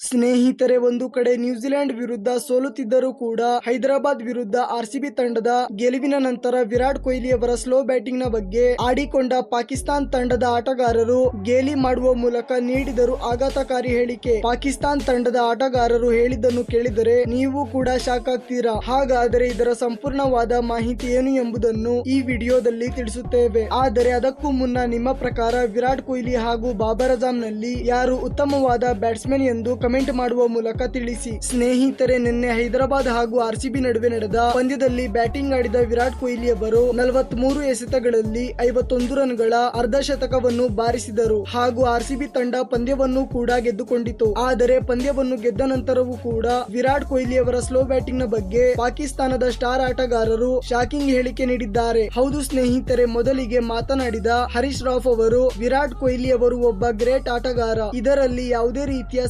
ಸ್ನೇಹಿತರೆ, ಒಂದು ಕಡೆ ನ್ಯೂಜಿಲೆಂಡ್ ವಿರುದ್ಧ ಸೋಲುತ್ತಿದ್ದರೂ ಕೂಡ ಹೈದರಾಬಾದ್ ವಿರುದ್ಧ ಆರ್ಸಿಬಿ ತಂಡದ ಗೆಲುವಿನ ನಂತರ ವಿರಾಟ್ ಕೊಹ್ಲಿ ಅವರ ಸ್ಲೋ ಬ್ಯಾಟಿಂಗ್ನ ಬಗ್ಗೆ ಆಡಿಕೊಂಡ ಪಾಕಿಸ್ತಾನ್ ತಂಡದ ಆಟಗಾರರು ಗೇಲಿ ಮಾಡುವ ಮೂಲಕ ನೀಡಿದರು ಆಘಾತಕಾರಿ ಹೇಳಿಕೆ. ಪಾಕಿಸ್ತಾನ್ ತಂಡದ ಆಟಗಾರರು ಹೇಳಿದ್ದನ್ನು ಕೇಳಿದರೆ ನೀವು ಕೂಡ ಶಾಕ್ ಆಗ್ತೀರಾ ಹಾಗಾದರೆ ಇದರ ಸಂಪೂರ್ಣವಾದ ಮಾಹಿತಿ ಏನು ಎಂಬುದನ್ನು ಈ ವಿಡಿಯೋದಲ್ಲಿ ತಿಳಿಸುತ್ತೇವೆ. ಆದರೆ ಅದಕ್ಕೂ ಮುನ್ನ ನಿಮ್ಮ ಪ್ರಕಾರ ವಿರಾಟ್ ಕೊಹ್ಲಿ ಹಾಗೂ ಬಾಬರ್ ಅಜಾಮ್ನಲ್ಲಿ ಯಾರು ಉತ್ತಮವಾದ ಬ್ಯಾಟ್ಸ್ಮನ್ ಎಂದು ಕಮೆಂಟ್ ಮಾಡುವ ಮೂಲಕ ತಿಳಿಸಿ. ಸ್ನೇಹಿತರೆ, ನಿನ್ನೆ ಹೈದರಾಬಾದ್ ಹಾಗೂ ಆರ್ಸಿಬಿ ನಡುವೆ ನಡೆದ ಪಂದ್ಯದಲ್ಲಿ ಬ್ಯಾಟಿಂಗ್ ಆಡಿದ ವಿರಾಟ್ ಕೊಹ್ಲಿ ಅವರು ನಲವತ್ಮೂರು ಎಸೆತಗಳಲ್ಲಿ ಐವತ್ತೊಂದು ರನ್ಗಳ ಅರ್ಧ ಶತಕವನ್ನು ಬಾರಿಸಿದರು. ಹಾಗೂ ಆರ್ಸಿಬಿ ತಂಡ ಪಂದ್ಯವನ್ನು ಕೂಡ ಗೆದ್ದುಕೊಂಡಿತು. ಆದರೆ ಪಂದ್ಯವನ್ನು ಗೆದ್ದ ನಂತರವೂ ಕೂಡ ವಿರಾಟ್ ಕೊಹ್ಲಿ ಅವರ ಸ್ಲೋ ಬ್ಯಾಟಿಂಗ್ನ ಬಗ್ಗೆ ಪಾಕಿಸ್ತಾನದ ಸ್ಟಾರ್ ಆಟಗಾರರು ಶಾಕಿಂಗ್ ಹೇಳಿಕೆ ನೀಡಿದ್ದಾರೆ. ಹೌದು ಸ್ನೇಹಿತರೆ, ಮೊದಲಿಗೆ ಮಾತನಾಡಿದ ಹರೀಶ್ ರಾಫ್ ಅವರು, ವಿರಾಟ್ ಕೊಹ್ಲಿ ಅವರು ಒಬ್ಬ ಗ್ರೇಟ್ ಆಟಗಾರ. ಇದರಲ್ಲಿ ಯಾವುದೇ ರೀತಿಯ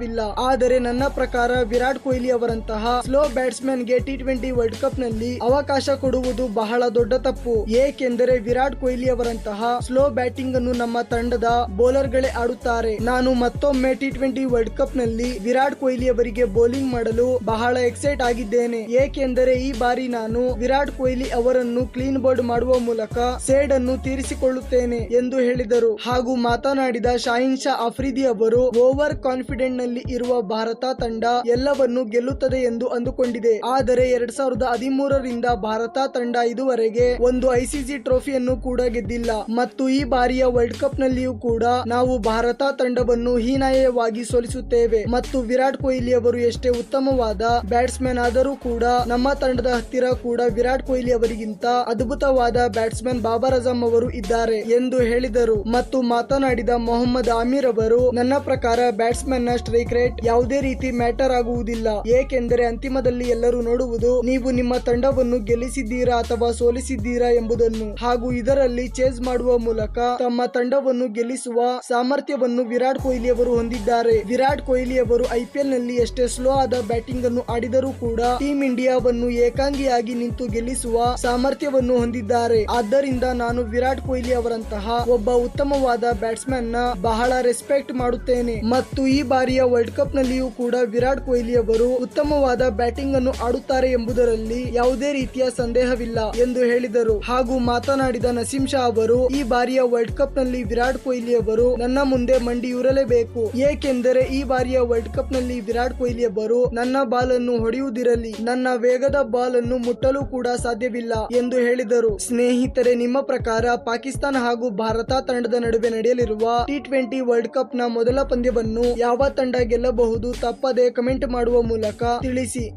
ಸಂದೇಹವಿಲ್ಲ ಆದರೆ ನನ್ನ ಪ್ರಕಾರ ವಿರಾಟ್ ಕೊಹ್ಲಿ ಅವರಂತಹ ಸ್ಲೋ ಬ್ಯಾಟ್ಸ್ಮನ್ಗೆ ಟಿ ಟ್ವೆಂಟಿ ವರ್ಲ್ಡ್ ಕಪ್ನಲ್ಲಿ ಅವಕಾಶ ಕೊಡುವುದು ಬಹಳ ದೊಡ್ಡ ತಪ್ಪು. ಏಕೆಂದರೆ ವಿರಾಟ್ ಕೊಹ್ಲಿ ಅವರಂತಹ ಸ್ಲೋ ಬ್ಯಾಟಿಂಗ್ ಅನ್ನು ನಮ್ಮ ತಂಡದ ಬೌಲರ್ ಗಳೇ ಆಡುತ್ತಾರೆ. ನಾನು ಮತ್ತೊಮ್ಮೆ ಟಿ ಟ್ವೆಂಟಿ ವರ್ಲ್ಡ್ ಕಪ್ನಲ್ಲಿ ವಿರಾಟ್ ಕೊಹ್ಲಿ ಅವರಿಗೆ ಬೌಲಿಂಗ್ ಮಾಡಲು ಬಹಳ ಎಕ್ಸೈಟ್ ಆಗಿದ್ದೇನೆ. ಏಕೆಂದರೆ ಈ ಬಾರಿ ನಾನು ವಿರಾಟ್ ಕೊಹ್ಲಿ ಅವರನ್ನು ಕ್ಲೀನ್ ಬೋರ್ಡ್ ಮಾಡುವ ಮೂಲಕ ಸೇಡ್ ಅನ್ನು ತೀರಿಸಿಕೊಳ್ಳುತ್ತೇನೆ ಎಂದು ಹೇಳಿದರು. ಹಾಗೂ ಮಾತನಾಡಿದ ಶಾಹಿನ್ ಶಾ ಅಫ್ರಿದಿ ಅವರು, ಓವರ್ ಕಾನ್ಫಿಡೆಂಟ್ನಲ್ಲಿ ಇರುವ ಭಾರತ ತಂಡ ಎಲ್ಲವನ್ನು ಗೆಲ್ಲುತ್ತದೆ ಎಂದು ಅಂದುಕೊಂಡಿದೆ. ಆದರೆ ಎರಡ್ ಸಾವಿರದ ಹದಿಮೂರರಿಂದ ಭಾರತ ತಂಡ ಇದುವರೆಗೆ ಒಂದು ಐಸಿಸಿ ಟ್ರೋಫಿಯನ್ನು ಕೂಡ ಗೆದ್ದಿಲ್ಲ. ಮತ್ತು ಈ ಬಾರಿಯ ವರ್ಲ್ಡ್ ಕಪ್ ನಲ್ಲಿಯೂ ಕೂಡ ನಾವು ಭಾರತ ತಂಡವನ್ನು ಹೀನಾಯವಾಗಿ ಸೋಲಿಸುತ್ತೇವೆ. ಮತ್ತು ವಿರಾಟ್ ಕೊಹ್ಲಿ ಅವರು ಎಷ್ಟೇ ಉತ್ತಮವಾದ ಬ್ಯಾಟ್ಸ್ಮನ್ ಆದರೂ ಕೂಡ ನಮ್ಮ ತಂಡದ ಹತ್ತಿರ ಕೂಡ ವಿರಾಟ್ ಕೊಹ್ಲಿ ಅವರಿಗಿಂತ ಅದ್ಭುತವಾದ ಬ್ಯಾಟ್ಸ್ಮನ್ ಬಾಬರ್ ಅಜಮ್ ಅವರು ಇದ್ದಾರೆ ಎಂದು ಹೇಳಿದರು. ಮತ್ತು ಮಾತನಾಡಿದ ಮೊಹಮ್ಮದ್ ಆಮೀರ್ ಅವರು, ನನ್ನ ಪ್ರಕಾರ ಬ್ಯಾಟ್ಸ್ಮನ್ನ ಸ್ಟ್ರೈಕ್ ರೇಟ್ ಯಾವುದೇ ರೀತಿ ಮ್ಯಾಟರ್ ಆಗುವುದಿಲ್ಲ. ಏಕೆಂದರೆ ಅಂತಿಮದಲ್ಲಿ ಎಲ್ಲರೂ ನೋಡುವುದು, ನೀವು ನಿಮ್ಮ ತಂಡವನ್ನು ಗೆಲ್ಲಿಸಿದ್ದೀರಾ ಅಥವಾ ಸೋಲಿಸಿದ್ದೀರಾ ಎಂಬುದನ್ನು. ಹಾಗೂ ಇದರಲ್ಲಿ ಚೇಸ್ ಮಾಡುವ ಮೂಲಕ ತಮ್ಮ ತಂಡವನ್ನು ಗೆಲ್ಲಿಸುವ ಸಾಮರ್ಥ್ಯವನ್ನು ವಿರಾಟ್ ಕೊಹ್ಲಿ ಅವರು ಹೊಂದಿದ್ದಾರೆ. ವಿರಾಟ್ ಕೊಹ್ಲಿ ಅವರು ಐಪಿಎಲ್ನಲ್ಲಿ ಎಷ್ಟೇ ಸ್ಲೋ ಆದ ಬ್ಯಾಟಿಂಗ್ ಅನ್ನು ಆಡಿದರೂ ಕೂಡ ಟೀಮ್ ಇಂಡಿಯಾವನ್ನು ಏಕಾಂಗಿಯಾಗಿ ನಿಂತು ಗೆಲ್ಲಿಸುವ ಸಾಮರ್ಥ್ಯವನ್ನು ಹೊಂದಿದ್ದಾರೆ. ಆದ್ದರಿಂದ ನಾನು ವಿರಾಟ್ ಕೊಹ್ಲಿ ಅವರಂತಹ ಒಬ್ಬ ಉತ್ತಮವಾದ ಬ್ಯಾಟ್ಸ್ಮನ್ನ ಬಹಳ ರೆಸ್ಪೆಕ್ಟ್ ಮಾಡುತ್ತೇನೆ. ಮತ್ತು ಈ ಬಾರಿಯ ವರ್ಲ್ಡ್ ಕಪ್ ನಲ್ಲಿಯೂ ಕೂಡ ವಿರಾಟ್ ಕೊಹ್ಲಿ ಅವರು ಉತ್ತಮವಾದ ಬ್ಯಾಟಿಂಗ್ ಅನ್ನು ಆಡುತ್ತಾರೆ ಎಂಬುದರಲ್ಲಿ ಯಾವುದೇ ರೀತಿಯ ಸಂದೇಹವಿಲ್ಲ ಎಂದು ಹೇಳಿದರು. ಹಾಗೂ ಮಾತನಾಡಿದ ನಸೀಂ ಶಾ ಅವರು, ಈ ಬಾರಿಯ ವರ್ಲ್ಡ್ ಕಪ್ನಲ್ಲಿ ವಿರಾಟ್ ಕೊಹ್ಲಿ ಅವರು ನನ್ನ ಮುಂದೆ ಮಂಡಿಯೂರಲೇಬೇಕು. ಏಕೆಂದರೆ ಈ ಬಾರಿಯ ವರ್ಲ್ಡ್ ಕಪ್ನಲ್ಲಿ ವಿರಾಟ್ ಕೊಹ್ಲಿ ಅವರು ನನ್ನ ಬಾಲ್ ಅನ್ನು ಹೊಡೆಯುವುದಿರಲಿ, ನನ್ನ ವೇಗದ ಬಾಲ್ ಅನ್ನು ಮುಟ್ಟಲು ಕೂಡ ಸಾಧ್ಯವಿಲ್ಲ ಎಂದು ಹೇಳಿದರು. ಸ್ನೇಹಿತರೆ, ನಿಮ್ಮ ಪ್ರಕಾರ ಪಾಕಿಸ್ತಾನ ಹಾಗೂ ಭಾರತ ತಂಡದ ನಡುವೆ ನಡೆಯಲಿರುವ ಟಿ ಟ್ವೆಂಟಿ ವರ್ಲ್ಡ್ ಕಪ್ನ ಮೊದಲ ಪಂದ್ಯವನ್ನು ಯಾವ ತಂಡ ಗೆಲ್ಲಬಹುದು ತಪ್ಪದೆ ಕಮೆಂಟ್ ಮಾಡುವ ಮೂಲಕ ತಿಳಿಸಿ.